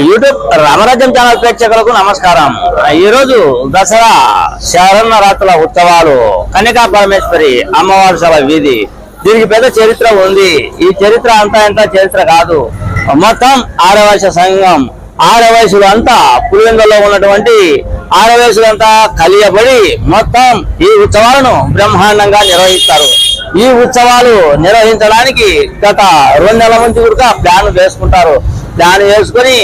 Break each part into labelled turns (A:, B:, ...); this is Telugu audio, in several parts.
A: యూట్యూబ్ రామరాజ్యం ఛానల్ ప్రేక్షకులకు నమస్కారం. ఈ రోజు దసరా శరణరాత్రుల ఉత్సవాలు కన్యకా పరమేశ్వరి అమ్మవారి సభ వీధి. దీనికి పెద్ద చరిత్ర ఉంది. ఈ చరిత్ర అంతా ఎంత చరిత్ర కాదు. మొత్తం ఆరవయస సంఘం ఆరవయసులు అంతా పులివెందులో ఉన్నటువంటి ఆరవయసులంతా కలియబడి మొత్తం ఈ ఉత్సవాలను బ్రహ్మాండంగా నిర్వహిస్తారు. ఈ ఉత్సవాలు నిర్వహించడానికి గత రెండు నెలల నుంచి కూడా ప్లాన్ వేసుకుంటారు. దాన్ని వేసుకుని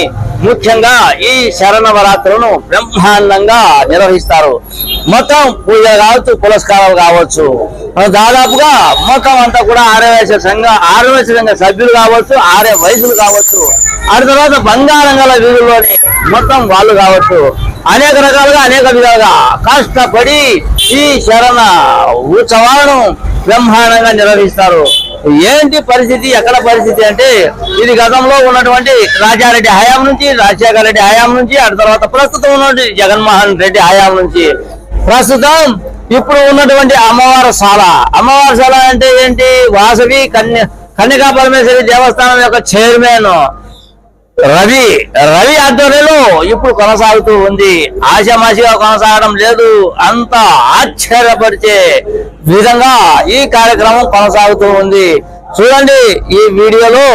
A: ముఖ్యంగా ఈ శరణవరాత్రులను బ్రహ్మాండంగా నిర్వహిస్తారు. మొత్తం పూజలు కావచ్చు పురస్కారాలు కావచ్చు. దాదాపుగా మొత్తం అంతా కూడా ఆర్యవయస సంఘ ఆర్యవయస సంఘ సభ్యులు కావచ్చు ఆర్య వయసులు కావచ్చు. ఆ తర్వాత బంగారంగల వీధుల్లోని మొత్తం వాళ్ళు కావచ్చు. అనేక రకాలుగా అనేక విధాలుగా కష్టపడి ఈ శరణ ఉత్సవాలను బ్రహ్మాండంగా నిర్వహిస్తారు. ఏంటి పరిస్థితి? ఎక్కడ పరిస్థితి అంటే ఇది గతంలో ఉన్నటువంటి రాజారెడ్డి హయాం నుంచి రాజశేఖర రెడ్డి హయాం నుంచి ఆ తర్వాత ప్రస్తుతం ఉన్నటువంటి జగన్మోహన్ రెడ్డి హయాం నుంచి. ప్రస్తుతం ఇప్పుడు ఉన్నటువంటి అమ్మవారి శాల. అమ్మవారి శాల అంటే ఏంటి? వాసవి కన్య కన్యకా పరమేశ్వరి దేవస్థానం యొక్క చైర్మన్ రవి. రవి ఆధ్వర్యంలో ఇప్పుడు కొనసాగుతూ ఉంది. ఆశామాషిగా కొనసాగడం లేదు. అంత ఆశ్చర్యపరిచే విధంగా ఈ కార్యక్రమం కొనసాగుతూ ఉంది. చూడండి ఈ వీడియోలో